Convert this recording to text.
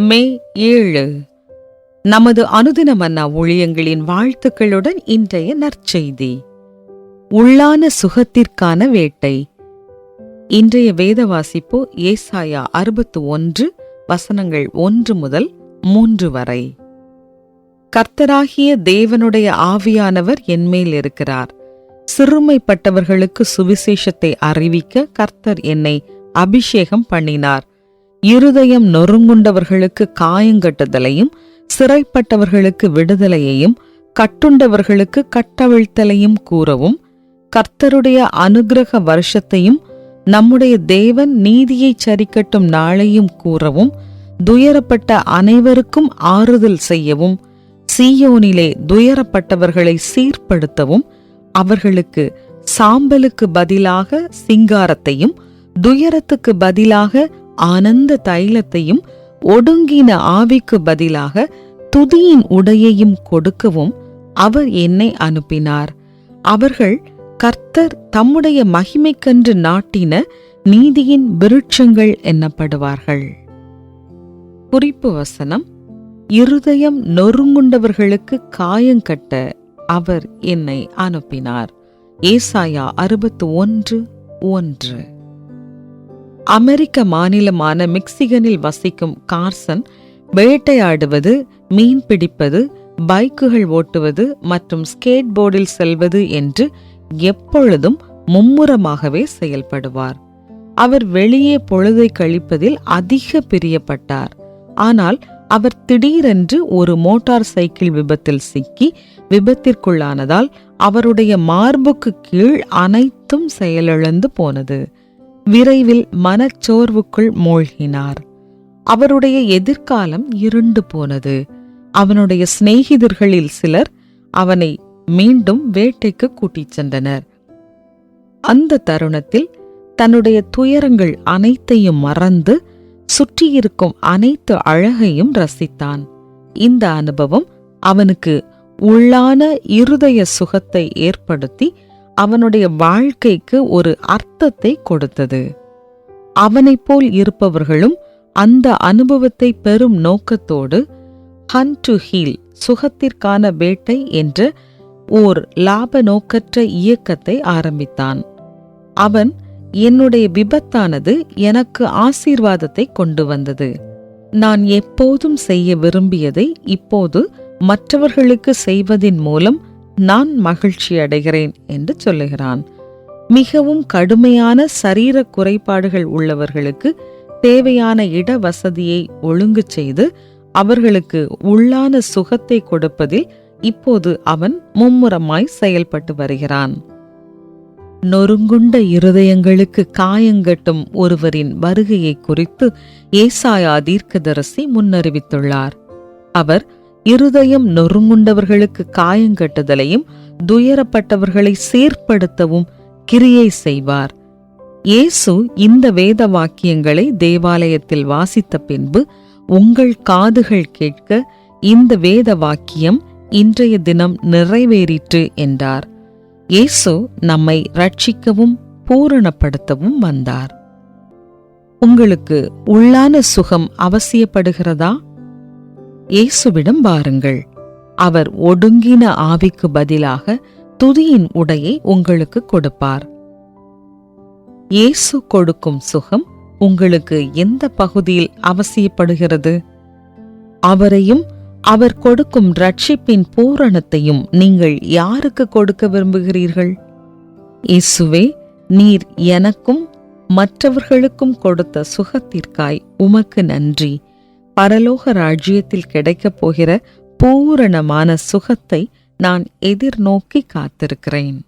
மே ஏழு. நமது அனுதின மன்னா ஊழியங்களின் வாழ்த்துக்களுடன் இன்றைய நற்செய்தி. உள்ளான சுகத்திற்கான வேட்டை. இன்றைய வேத வாசிப்பு ஏசாயா அறுபத்து ஒன்று வசனங்கள் ஒன்று முதல் மூன்று வரை. கர்த்தராகிய தேவனுடைய ஆவியானவர் என்மேல் இருக்கிறார். சிறுமைப்பட்டவர்களுக்கு சுவிசேஷத்தை அறிவிக்க கர்த்தர் என்னை அபிஷேகம் பண்ணினார். இருதயம் நொறுங்குண்டவர்களுக்கு காயங்கட்டுதலையும் சிறைப்பட்டவர்களுக்கு விடுதலையையும் கட்டுண்டவர்களுக்கு கட்டவிழ்த்தலையும் கூறவும் கர்த்தருடைய அனுக்கிரக வருஷத்தையும் நம்முடைய தேவன் நீதியை சரிக்கட்டும் நாளையும் கூறவும் துயரப்பட்ட அனைவருக்கும் ஆறுதல் செய்யவும் சீயோனிலே துயரப்பட்டவர்களை சீர்படுத்தவும் அவர்களுக்கு சாம்பலுக்கு பதிலாக சிங்காரத்தையும் துயரத்துக்கு பதிலாக ஆனந்த தைலத்தையும் ஒடுங்கின ஆவிக்கு பதிலாக துதியின் உடையையும் கொடுக்கவும் அவர் என்னை அனுப்பினார். அவர்கள் கர்த்தர் தம்முடைய மகிமைக்கன்று நாட்டின நீதியின் விருட்சங்கள் என்னப்படுவார்கள். குறிப்பு வசனம் இருதயம் நொறுங்குண்டவர்களுக்கு காயங்கட்ட அவர் என்னை அனுப்பினார். ஏசாயா அறுபத்து ஒன்று ஒன்று. அமெரிக்க மாநிலமான மிக்சிகனில் வசிக்கும் கார்சன் வேட்டையாடுவது மீன் பிடிப்பது பைக்குகள் ஓட்டுவது மற்றும் ஸ்கேட் போர்டில் செல்வது என்று எப்பொழுதும் மும்முரமாகவே செயல்படுவார். அவர் வெளியே பொழுதை கழிப்பதில் அதிக பிரியப்பட்டார். ஆனால் அவர் திடீரென்று ஒரு மோட்டார் சைக்கிள் விபத்தில் சிக்கி விபத்திற்குள்ளானதால் அவருடைய மார்புக்கு கீழ் அனைத்தும் செயலிழந்து போனது. விரைவில் மனச்சோர்வுக்குள் மூழ்கினார். அவருடைய எதிர்காலம் இருண்டு போனது. அவனுடைய சிநேகிதர்களில் சிலர் அவனை மீண்டும் வேட்டைக்கு கூட்டிச் சென்றனர். அந்த தருணத்தில் தன்னுடைய துயரங்கள் அனைத்தையும் மறந்து சுற்றியிருக்கும் அனைத்து அழகையும் ரசித்தான். இந்த அனுபவம் அவனுக்கு உள்ளான இருதய சுகத்தை ஏற்படுத்தி அவனுடைய வாழ்க்கைக்கு ஒரு அர்த்தத்தை கொடுத்தது. அவனைப் போல் இருப்பவர்களும் அந்த அனுபவத்தை பெறும் நோக்கத்தோடு ஹன் டு ஹீல் சுகத்திற்கான வேட்டை என்ற ஓர் லாப நோக்கற்ற இயக்கத்தை ஆரம்பித்தான். அவன் என்னுடைய விபத்தானது எனக்கு ஆசீர்வாதத்தை கொண்டு வந்தது. நான் எப்போதும் செய்ய விரும்பியதை இப்போது மற்றவர்களுக்கு செய்வதின் மூலம் நான் மகிழ்ச்சி அடைகிறேன் என்று சொல்லுகிறான். மிகவும் கடுமையான சரீர குறைபாடுகள் உள்ளவர்களுக்கு தேவையான இட வசதியை ஒழுங்கு செய்து அவர்களுக்கு உள்ளான சுகத்தை கொடுப்பதில் இப்போது அவன் மும்முரமாய் செயல்பட்டு வருகிறான். நொறுங்குண்ட இருதயங்களுக்கு காயங்கட்டும் ஒருவரின் வருகையை குறித்து ஏசாயா தீர்க்கதரசி முன்னறிவித்துள்ளார். அவர் இருதயம் நொறுங்குண்டவர்களுக்கு காயங்கட்டுதலையும் துயரப்பட்டவர்களை சீர்படுத்தவும் கிரியை செய்வார். இயேசு இந்த வேத வாக்கியங்களை தேவாலயத்தில் வாசித்த பின்பு உங்கள் காதுகள் கேட்க இந்த வேத வாக்கியம் இன்றைய தினம் நிறைவேறிற்று என்றார். இயேசு நம்மை ரட்சிக்கவும் பூரணப்படுத்தவும் வந்தார். உங்களுக்கு உள்ளான சுகம் அவசியப்படுகிறதா? இயேசுவிடம் வாருங்கள். அவர் ஒடுங்கின ஆவிக்கு பதிலாக துதியின் உடையை உங்களுக்கு கொடுப்பார். இயேசு கொடுக்கும் சுகம் உங்களுக்கு எந்த பகுதியில் அவசியப்படுகிறது? அவரையும் அவர் கொடுக்கும் ரட்சிப்பின் பூரணத்தையும் நீங்கள் யாருக்கு கொடுக்க விரும்புகிறீர்கள்? இயேசுவே நீர் எனக்கும் மற்றவர்களுக்கும் கொடுத்த சுகத்திற்காய் உமக்கு நன்றி. பரலோக ராஜ்யத்தில் கிடைக்கப் போகிற பூரணமான சுகத்தை நான் எதிர்நோக்கி காத்திருக்கிறேன்.